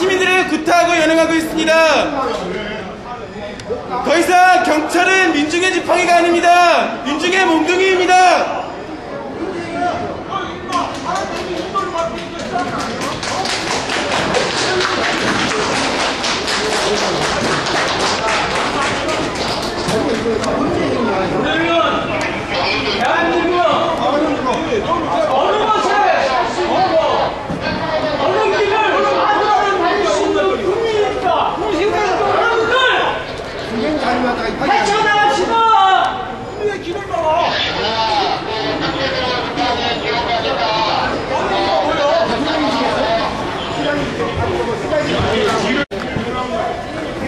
시민들을 구타하고 연행하고 있습니다. 더 이상 경찰은 민중의 지팡이가 아닙니다. 민중의 몽둥이입니다. 어느 것에 어느 길을 하는 신도 국민입니다. 여러분들 헤쳐나갑시다. 우리의 길을 막아.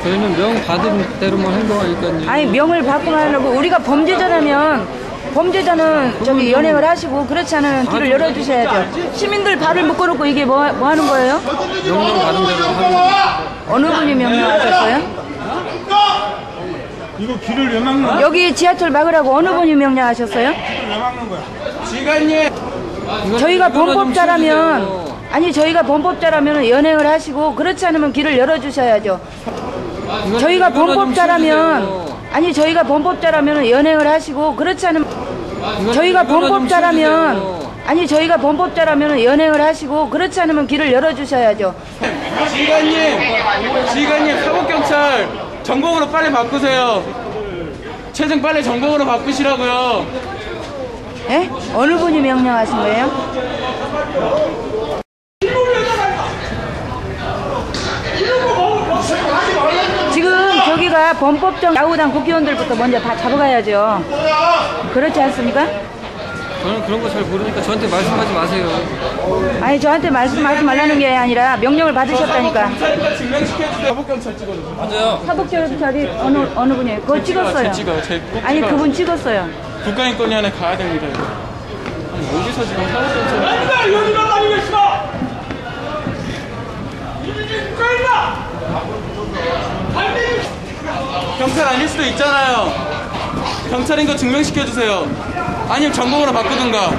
저희는 명 받은 대로만 행동하니까요. 아니 명을 바꾸면 하려고 우리가 범죄자라면 범죄자는 저기 연행을 하시고 그렇지 않으면 길을 열어주셔야죠. 시민들 발을 묶어놓고 이게 뭐, 뭐 하는 거예요? 명령 받은 대로 하고 어느 분이 명령하셨어요? 이거 길을 왜 막는 거야? 여기 지하철 막으라고 어느 분이 명령하셨어요? 왜 막는 거야? 지간님 저희가 범법자라면. 아니 저희가 범법자라면 연행을 하시고 그렇지 않으면 길을 열어주셔야죠. 저희가 범법자라면. 아니 저희가 범법자라면 연행을 하시고 그렇지 않으면 저희가 범법자라면. 아니 저희가 범법자라면 연행을 하시고 그렇지 않으면 길을 열어주셔야죠. 지간님 지간님 사법 경찰 전공으로 빨리 바꾸세요. 최종 빨리 전공으로 바꾸시라고요. 예? 어느 분이 명령하신 거예요? 지금 저기가 범법적 야구당 국회의원들부터 먼저 다 잡아가야죠. 그렇지 않습니까? 저는 그런 거 잘 모르니까 저한테 말씀하지 마세요. 아니 저한테 말씀하지 말라는 게 아니라 명령을 받으셨다니까. 경찰과 증명시켜주세요. 사법경찰 찍어주세요. 맞아요. 사법경찰이 어느 어느 분이에요? 그거 찍었어요. 제 찍어요. 제꼭 아니 찍어요. 그분 찍었어요. 국가인권위원회 가야 됩니다. 이거. 아니, 어디서 지금 사법경찰 아니다 여기가 다니겠어. 이제 국가인다. 반대로 경찰 아닐 수도 있잖아요. 경찰인 거 증명시켜주세요. 아니면 전공으로 바꾸든가.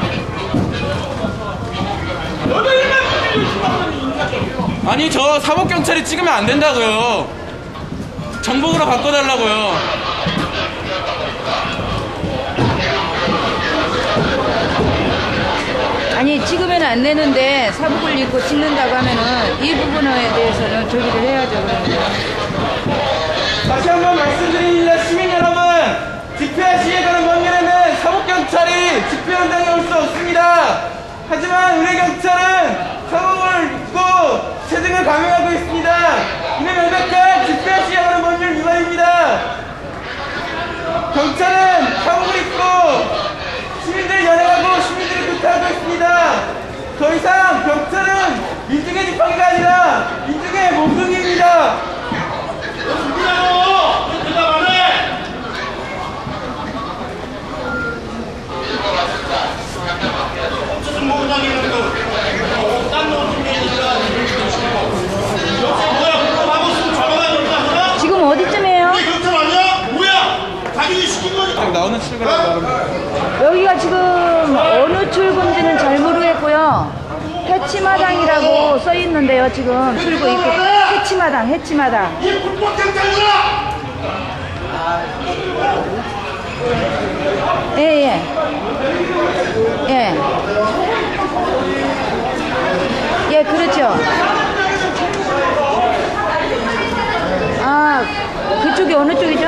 아니 저 사법경찰이 찍으면 안 된다고요. 정복으로 바꿔달라고요. 아니 찍으면 안 되는데 사복을 입고 찍는다고 하면은 이 부분에 대해서는 조기를 해 하지만 우리 경찰은 사법을 입고 체증을 강요하고 있습니다. 이는 명백한 집회와 시위에 관한 법률 위반입니다. 경찰은 사복을 입고 시민들을 연행하고 시민들을 구타하고 있습니다. 더 이상 경찰은 민중의 지팡이가 아니라 민중의 몽둥이입니다. 지금 어디쯤이에요? 경찰 아니야? 거니까. 나오는 출근하고 나갑니다. 여기가 지금 어느 출구인지는 잘 모르겠고요. 해치마당이라고 써 있는데요. 지금 출구 입구 해치마당, 해치마당. 이 불법 경찰이야! 예, 예. 예. 예, 그렇죠. 아, 그쪽이 어느 쪽이죠?